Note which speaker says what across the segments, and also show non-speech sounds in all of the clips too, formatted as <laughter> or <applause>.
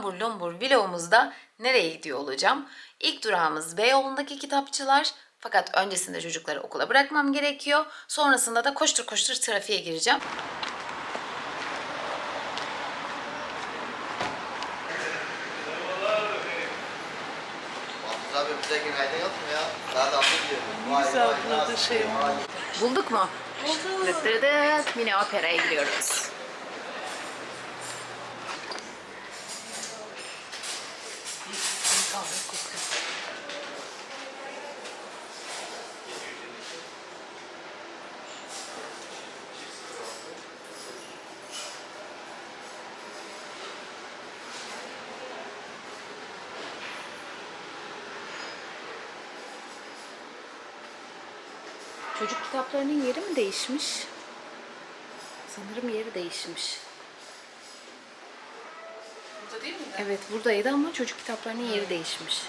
Speaker 1: Cambur Lumbur vlogumuzda nereye gidiyor olacağım? İlk durağımız Beyoğlu'ndaki kitapçılar. Fakat öncesinde çocukları okula bırakmam gerekiyor. Sonrasında da koştur koştur trafiğe gireceğim.
Speaker 2: Mahmut abi bize günaydın yok mu ya? Daha da anlamıyorum.
Speaker 3: Güzel abla da şey var.
Speaker 1: Bulduk mu? Dıt. Mini operaya gidiyoruz. Çocuk kitaplarının yeri mi değişmiş? Sanırım yeri değişmiş.
Speaker 3: Burada değil mi?
Speaker 1: Evet buradaydı ama çocuk kitaplarının yeri değişmiş.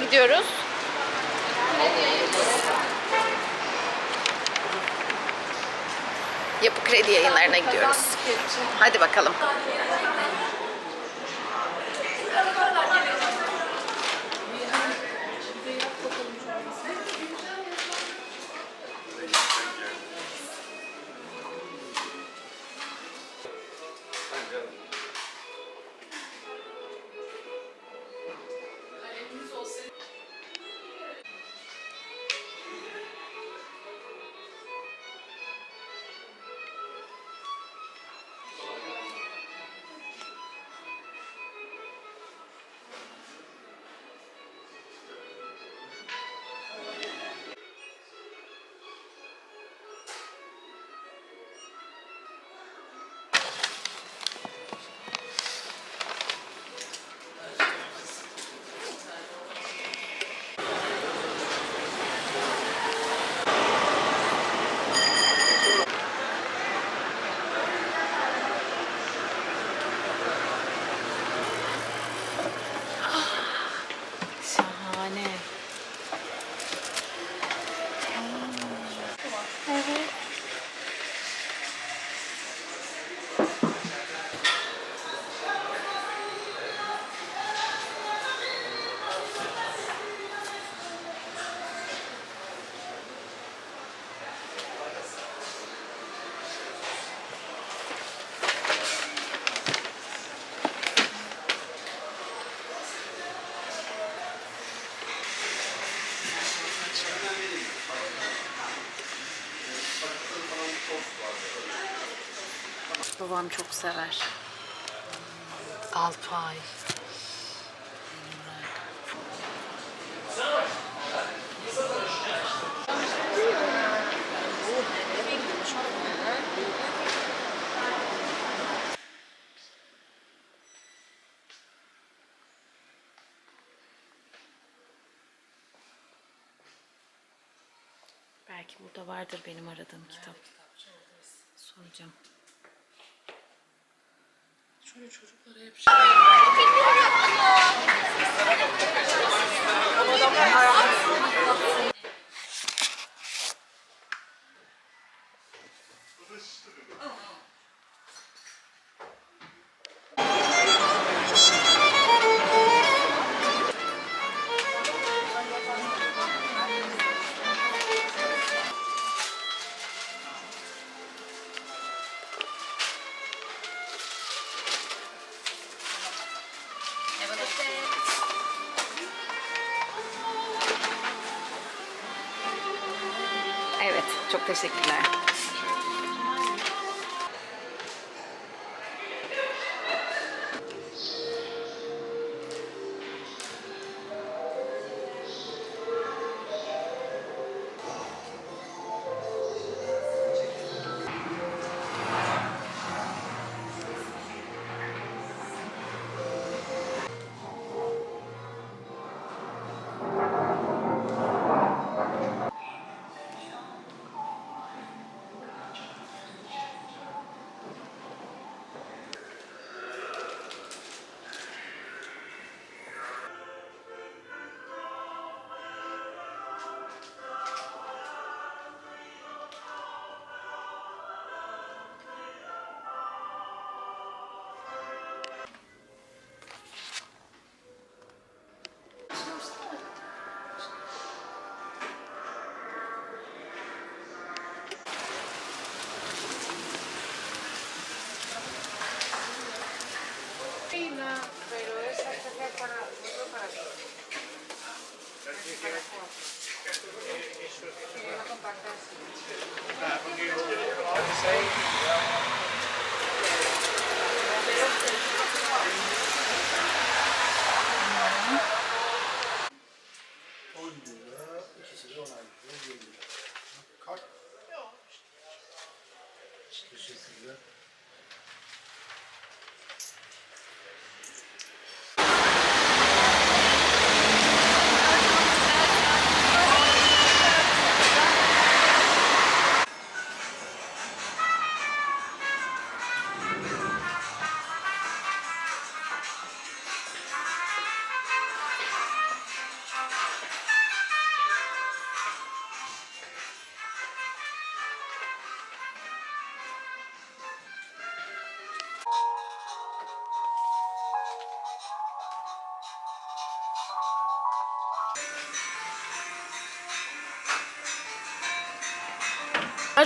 Speaker 1: Gidiyoruz? Yapı Kredi yayınlarına gidiyoruz. Hadi bakalım. Babam çok sever. Alpay. Belki burada vardır benim aradığım kitap. Soracağım.
Speaker 3: Şöyle çocuklara hep şey...
Speaker 1: Evet, çok teşekkürler.
Speaker 4: Thank you.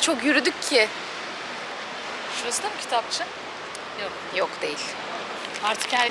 Speaker 1: Çok yürüdük ki.
Speaker 5: Şurası da mı kitapçı? Yok.
Speaker 1: Yok değil.
Speaker 5: Artık her...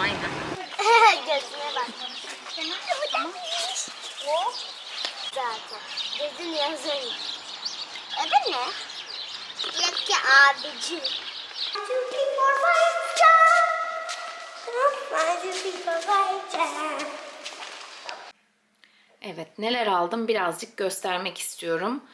Speaker 6: Aynen. <laughs>
Speaker 3: Gözüne bak. Ama o zaten. Gözün yazıyor. Adı ne? Yok ki abici.
Speaker 1: Evet, neler aldım birazcık göstermek istiyorum.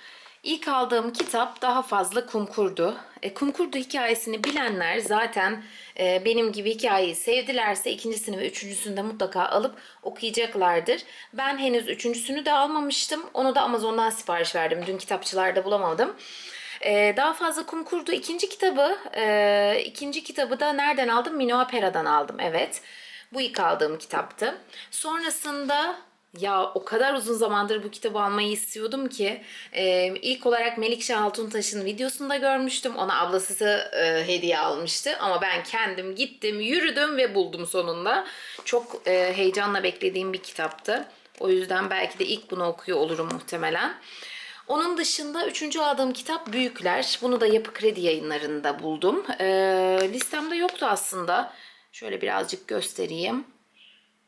Speaker 1: İlk aldığım kitap daha fazla kumkurdu. E, kumkurdu hikayesini bilenler zaten e, benim gibi hikayeyi sevdilerse ikincisini ve üçüncüsünü de mutlaka alıp okuyacaklardır. Ben henüz üçüncüsünü de almamıştım. Onu da Amazon'dan sipariş verdim. Dün kitapçılarda bulamadım. Ee, daha fazla kum kurdu. İkinci kitabı, e, ikinci kitabı da nereden aldım? Minoa Pera'dan aldım. Evet. Bu ilk aldığım kitaptı. Sonrasında ya o kadar uzun zamandır bu kitabı almayı istiyordum ki e, ilk olarak Melikşah Altuntaş'ın videosunda görmüştüm. Ona ablası e, hediye almıştı ama ben kendim gittim, yürüdüm ve buldum sonunda. Çok e, heyecanla beklediğim bir kitaptı. O yüzden belki de ilk bunu okuyor olurum muhtemelen. Onun dışında üçüncü aldığım kitap Büyükler. Bunu da Yapı Kredi yayınlarında buldum. Ee, listemde yoktu aslında. Şöyle birazcık göstereyim.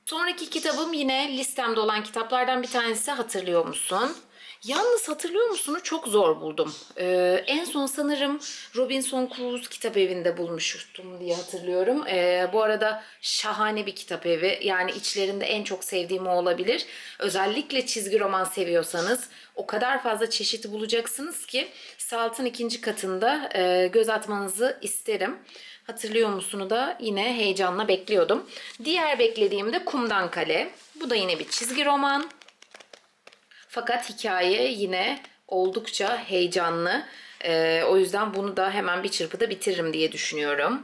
Speaker 1: Sonraki kitabım yine listemde olan kitaplardan bir tanesi hatırlıyor musun? Yalnız hatırlıyor musunu çok zor buldum. Ee, en son sanırım Robinson Crusoe kitap evinde bulmuştum diye hatırlıyorum. Ee, bu arada şahane bir kitap evi. Yani içlerinde en çok sevdiğim o olabilir. Özellikle çizgi roman seviyorsanız o kadar fazla çeşit bulacaksınız ki Salt'ın ikinci katında e, göz atmanızı isterim. Hatırlıyor musunu da yine heyecanla bekliyordum. Diğer beklediğim de Kumdan Kale. Bu da yine bir çizgi roman. Fakat hikaye yine oldukça heyecanlı. Ee, o yüzden bunu da hemen bir çırpıda bitiririm diye düşünüyorum.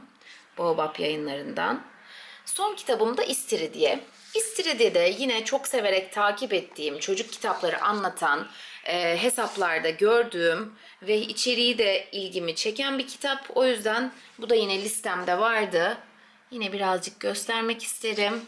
Speaker 1: Baobab yayınlarından. Son kitabım da İstiridye. İstiridye'de yine çok severek takip ettiğim, çocuk kitapları anlatan, e, hesaplarda gördüğüm ve içeriği de ilgimi çeken bir kitap. O yüzden bu da yine listemde vardı. Yine birazcık göstermek isterim.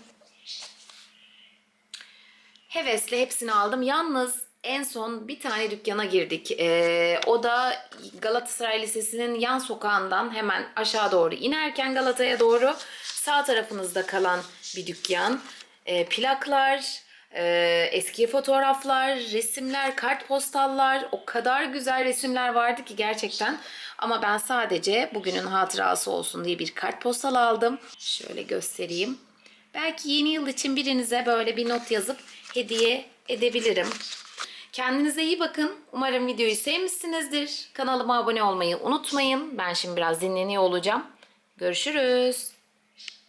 Speaker 1: Hevesle hepsini aldım. Yalnız en son bir tane dükkana girdik. Ee, o da Galatasaray Lisesi'nin yan sokağından hemen aşağı doğru inerken Galata'ya doğru sağ tarafınızda kalan bir dükkan. Ee, plaklar, e, eski fotoğraflar, resimler, kartpostallar o kadar güzel resimler vardı ki gerçekten. Ama ben sadece bugünün hatırası olsun diye bir kartpostal aldım. Şöyle göstereyim. Belki yeni yıl için birinize böyle bir not yazıp hediye edebilirim. Kendinize iyi bakın. Umarım videoyu sevmişsinizdir. Kanalıma abone olmayı unutmayın. Ben şimdi biraz dinleniyor olacağım. Görüşürüz.